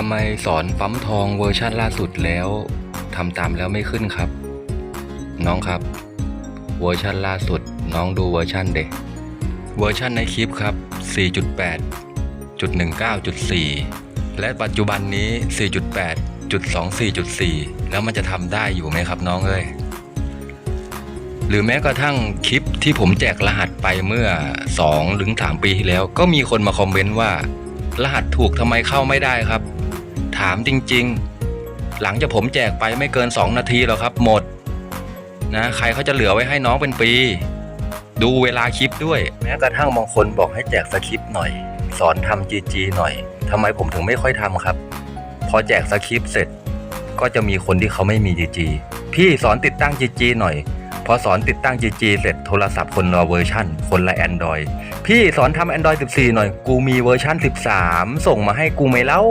ทำไมสอนปั๊มทองเวอร์ชันล่าสุดแล้วทำตามแล้วไม่ขึ้นครับ น้องครับ เวอร์ชันล่าสุด น้องดูเวอร์ชันเด็กเวอร์ชันในคลิปครับ 4.8จุด19จุด4และปัจจุบันนี้ 4.8จุด24จุด4แล้วมันจะทำได้อยู่ไหมครับน้องเอ้ย หรือแม้กระทั่งคลิปที่ผมแจกรหัสไปเมื่อ2หรือ3ปีที่แล้ว ก็มีคนมาคอมเมนต์ว่า รหัสถูกทำไมเข้าไม่ได้ครับ ถามจริง ๆ หลังจากผมแจกไปไม่เกิน 2 นาทีหรอกครับหมด นะใครเขาจะเหลือไว้ให้น้องเป็นปี ดูเวลาคลิปด้วย แม้กระทั่งบางคนบอกให้แจกสคริปต์หน่อย สอนทำจีจีหน่อยทำไมผมถึงไม่ค่อยทำครับ พอแจกสคริปต์เสร็จ ก็จะมีคนที่เขาไม่มีจีจีพี่สอนติดตั้งจีจีหน่อยพอสอนติดตั้ง GG เสร็จโทรศัพท์คนละเวอร์ชันคนละ Android พี่สอนทำ Android 14 หน่อย กูมีเวอร์ชัน13 ส่งมาให้กูไม่เล่า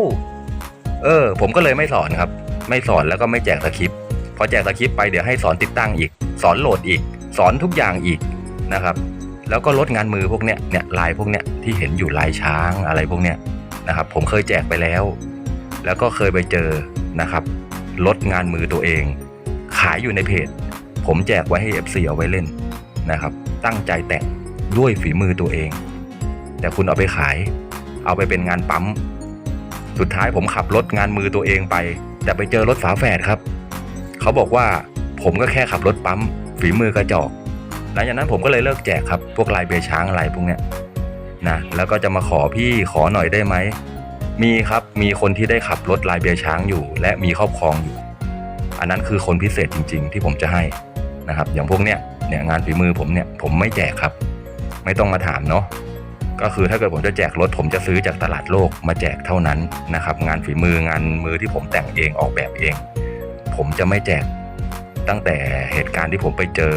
เออ ผมก็เลยไม่สอนครับ ไม่สอนแล้วก็ไม่แจกสคริปต์พอแจกสคริปต์ไปเดี๋ยวให้สอนติดตั้งอีก สอนโหลดอีก สอนทุกอย่างอีกนะครับ แล้วก็ลดงานมือพวกเนี้ยเนี่ยลายพวกเนี้ยที่เห็นอยู่ลายช้างอะไรพวกเนี้ยนะครับ ผมเคยแจกไปแล้ว แล้วก็เคยไปเจอนะครับลดงานมือตัวเอง ขายอยู่ในเพจ ผมแจกไว้ให้ FC เอาไว้เล่นนะครับ ตั้งใจแต่งด้วยฝีมือตัวเอง แต่คุณเอาไปขาย เอาไปเป็นงานปั๊ม สุดท้ายผมขับรถงานมือตัวเองไป แต่ไปเจอรถฝาแฝดครับ เขาบอกว่าผมก็แค่ขับรถปั๊ม ฝีมือกระจอกหลังจากนั้นผมก็เลยเลิกแจกครับ พวกลายเบช้างอะไรพวกเนี้ยนะแล้วก็จะมาขอพี่ขอหน่อยได้ไหมมีครับมีคนที่ได้ขับรถลายเบยช้างอยู่ และมีครอบครองอยู่ อันนั้นคือคนพิเศษจริง ๆ ที่ผมจะให้นะครับ อย่างพวกเนี้ยเนี่ยงานฝีมือผมเนี่ยผมไม่แจกครับ ไม่ต้องมาถามเนาะ ก็คือถ้าเกิดผมจะแจกรถผมจะซื้อจากตลาดโลกมาแจกเท่านั้นนะครับ งานฝีมืองานมือที่ผมแต่งเองออกแบบเอง ผมจะไม่แจกตั้งแต่เหตุการณ์ที่ผมไปเจอ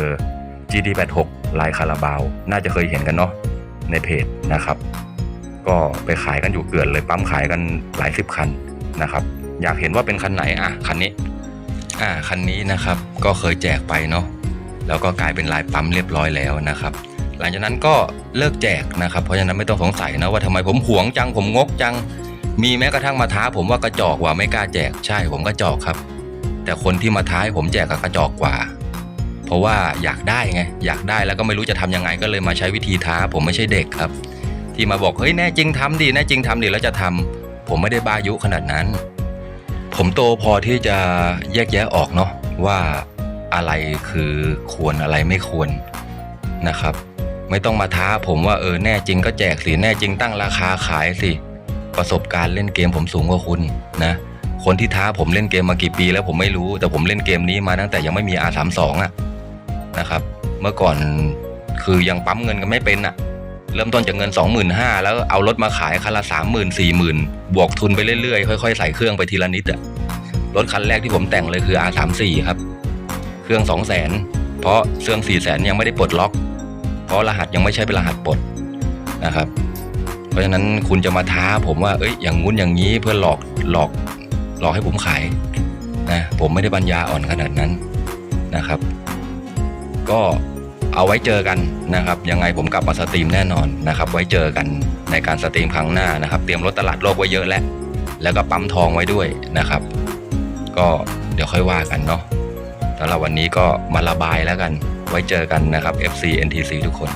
GT86 ลายคาราบาว น่าจะเคยเห็นกันเนาะในเพจนะครับ ก็ไปขายกันอยู่เกือนเลยปั๊มขายกันหลายสิบคันนะครับ อยากเห็นว่าเป็นคันไหนอะคันนี้อ่าคันนี้นะครับก็เคยแจกไปเนาะแล้วก็กลายเป็นลายปั๊มเรียบร้อยแล้วนะครับ หลังจากนั้นก็เลิกแจกนะครับ เพราะฉะนั้นไม่ต้องสงสัยนะว่าทำไมผมหวงจังผมงกจัง มีแม้กระทั่งมาท้า ผมว่ากระจอกว่าไม่กล้าแจกใช่ผมกระจอกครับ แต่คนที่มาท้าให้ผมแจกกับกระจอกกว่า เพราะว่าอยากได้ไงอยากได้แล้วก็ไม่รู้จะทำยังไงก็เลยมาใช้วิธีท้า ผมไม่ใช่เด็กครับ ที่มาบอกเฮ้ยแน่จริงทำดิแน่จริงทำดิแล้วจะทำผมไม่ได้บ้ายุขนาดนั้น ผมโตพอที่จะแยกแยะออกเนาะว่าอะไรคือควรอะไรไม่ควรนะครับ ไม่ต้องมาท้าผมว่าเออแน่จริงก็แจกสิแน่จริงตั้งราคาขายสิ ประสบการณ์เล่นเกมผมสูงกว่าคุณนะคนที่ท้าผมเล่นเกมมากี่ปีแล้วผมไม่รู้ แต่ผมเล่นเกมนี้มาตั้งแต่ยังไม่มี R32 อะนะครับ เมื่อก่อนคือยังปั๊มเงินกันไม่เป็นอะ เริ่มต้นจากเงิน 25,000แล้วเอารถมาขายคันละ30,000 40,000 บวกทุนไปเรื่อยๆ ค่อยๆ ใส่เครื่องไปทีละนิดอะรถคันแรกที่ผมแต่งเลยคือ R34 ครับ เครื่อง 200,000 เพราะเครื่อง400,000 ยังไม่ได้ปลดล็อก เพราะรหัสยังไม่ใช่เป็นรหัสปลดนะครับ เพราะฉะนั้นคุณจะมาท้าผมว่าเอ้ยอย่างงู้นอย่างนี้เพื่อหลอกหลอกหลอกให้ผมขายนะผมไม่ได้ปัญญาอ่อนขนาดนั้นนะครับ ก็เอาไว้เจอกันนะครับ ยังไงผมกลับมาสตรีมแน่นอนนะครับ ไว้เจอกันในการสตรีมครั้งหน้านะครับ เตรียมรถตลาดโลกไว้เยอะแล้วแล้วก็ปั๊มทองไว้ด้วยนะครับ ก็เดี๋ยวค่อยว่ากันเนาะสำหรับวันนี้ก็มาระบายแล้วกัน ไว้เจอกันนะครับ FC NTC ทุกคน